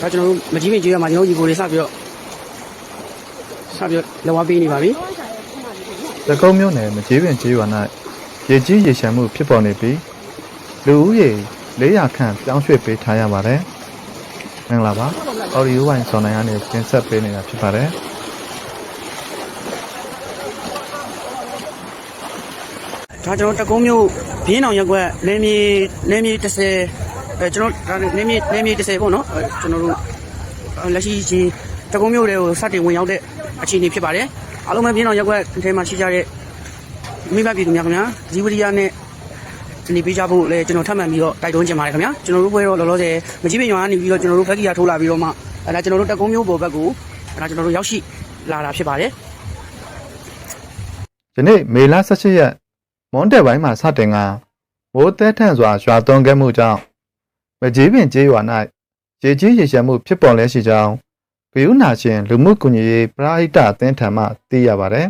ဒါကျွန်တော်တို့မကြီးမကြီးရမှာကျွန်တော်တို့ညီကိုတွေစပြီးတော့စပြီးတော့လက်ဝါးပေးနေပါပြီတကုံးမြို့နယ်မကြီးပင်ကျေးရွာ၌ရေကြီးရေရှမ်းမှုဖြစ်ပေါ်နေပြီးလူဦးရေ400ခန့်ပြောင်းရွှေ့ပေးထားရပါတယ်။မင်္ဂလာပါ။ Audio Wine ဆောင်းနိုင်ကနေတင်ဆက်ပေးနေတာဖြစ်ပါတယ်။ဒါကျွန်တော်တကုံးမျိုးဘင်းအောင်ရက်ကွက်လင်းမြေလင်းမြေ30 အဲကျွန်တော်ဒါလင်းမြေလင်းမြေ30ပေါ့နော်အဲကျွန်တော်တို့အဲလက်ရှိချင်းတကုံးမျိုးတွေကိုစတင်ဝင်ရောက်တဲ့အခြေအနေဖြစ်ပါတယ်အားလုံးပဲဘင်းအောင်ရက်ကွက်ထဲမှာရှိကြတဲ့မိဘပြည်သူများခင်ဗျာဇီဝရိယနဲ့ဒီပေးကြဖို့လည်းကျွန်တော်ထပ်မံပြီးတော့တိုက်တွန်းချင်ပါတယ်ခင်ဗျာကျွန်တော်တို့ဘွဲတော့လောလောဆယ်မကြီးပင်ရွာကနေပြီးတော့ကျွန်တော်တို့ဖက်ကီယာထိုးလာပြီးတော့မှအဲဒါကျွန်တော်တို့တကုံးမျိုးပေါ်ဘက်ကိုအဲဒါကျွန်တော်တို့ရောက်ရှိလာတာဖြစ်ပါတယ်ယနေ့မေလ18ရက်မွန်တက်ပိုင်းမှာစတင်ကမိုးတဲထန့်စွာရွာသွန်းခဲ့မှုကြောင့် မကြေးပင်ကျေးရွာ၌ရေကြီးရေရှမ်းမှုဖြစ်ပေါ်လဲရှိကြောင်းဗီယူနာရှင်လူမှုကွန်ရက်ရေးပရာဟိတအသင်းထံမှသိရပါတယ်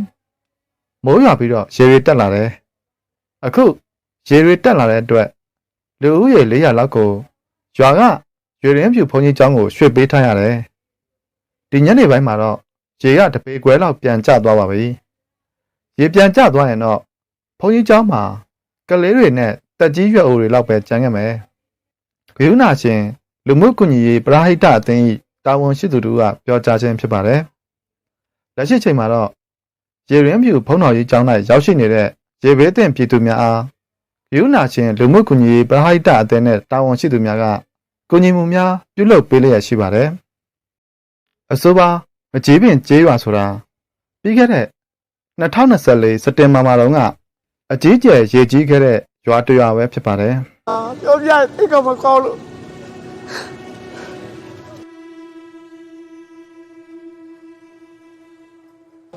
။မိုးရွာပြီးတော့ရေတွေတက်လာတယ်။အခုရေတွေတက်လာတဲ့အတွက်လူဦးရေ400လောက်ကိုရွာကရွေရင်းဖြူဘုံကြီးကျောင်းကိုရွှေ့ပေးထားရတယ်။ဒီညနေပိုင်းမှာတော့ရေကတပေကွဲလောက်ပြန်ကျသွားပါပြီ။ရေပြန်ကျသွားရင်တော့ဘုံကြီးကျောင်းမှာကလေးတွေနဲ့တက်ကြီးရွက်အိုတွေလောက်ပဲကျန်ခဲ့မယ်။ ဂယုဏရှင်လူမှုကွန်ရက်ရေးပရာဟိတအသင်း၏တာဝန်ရှိသူတို့ကပြောကြားခြင်းဖြစ်ပါတယ်။လက်ရှိချိန်မှာတော့ရေရင်းဖြူဘုံတော်ကြီးကျောင်း၌ရောက်ရှိနေတဲ့ရေဘေးသင့်ပြည်သူများအားဂယုဏရှင်လူမှုကွန်ရက်ရေးပရာဟိတအသင်းနဲ့တာဝန်ရှိသူများကကူညီမှုများပြုလုပ်ပေးလျက်ရှိပါတယ်။အဆိုပါမကြီးပင်ကျေးရွာဆိုတာပြီးခဲ့တဲ့2024စက်တင်ဘာမှာတော့ကအကြီးကျယ်ရေကြီးခဲ့တဲ့ရွာတစ်ရွာပဲဖြစ်ပါတယ် ပြောပြအိတ်ကမကောင်းလို့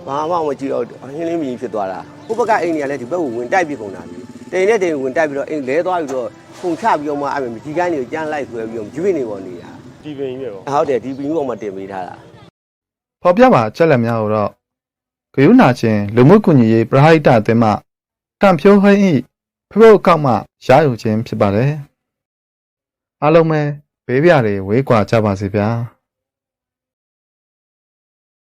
ဘာမှမကြည့်တော့အဟင်းလင်းမြင်ဖြစ်သွားတာဟိုဘက်ကအိမ်ကြီးကလည်းဒီဘက်ကိုဝင်တိုက်ပြကုန်တာပြီတိန်နဲ့တိန်ဝင်တိုက်ပြီးတော့အိမ်လဲသွားပြီးတော့ပုံချပြီးတော့မှအဲ့မကြီးကိုင်းတွေကိုကြမ်းလိုက်ဆွဲပြီးတော့ဂျူးနေပေါ်နေတာဒီပင်ကြီးပဲပေါ့ဟုတ်တယ်ဒီပင်းပေါ်မှာတင်ပေးထားတာ။ဖော်ပြပါချက်လက်များကိုတော့ဂယုဏချင်းလူမှုကွန်ရက်ရေးပရဟိတအသင်းမှတံဖြိုးဟင်းဤ ဖဖို့အကောက်မှရယူခြင်းဖြစ်ပါတယ်။အားလုံးပဲဘေးပြတွေဝေးကွာကြပါစေဗျာ။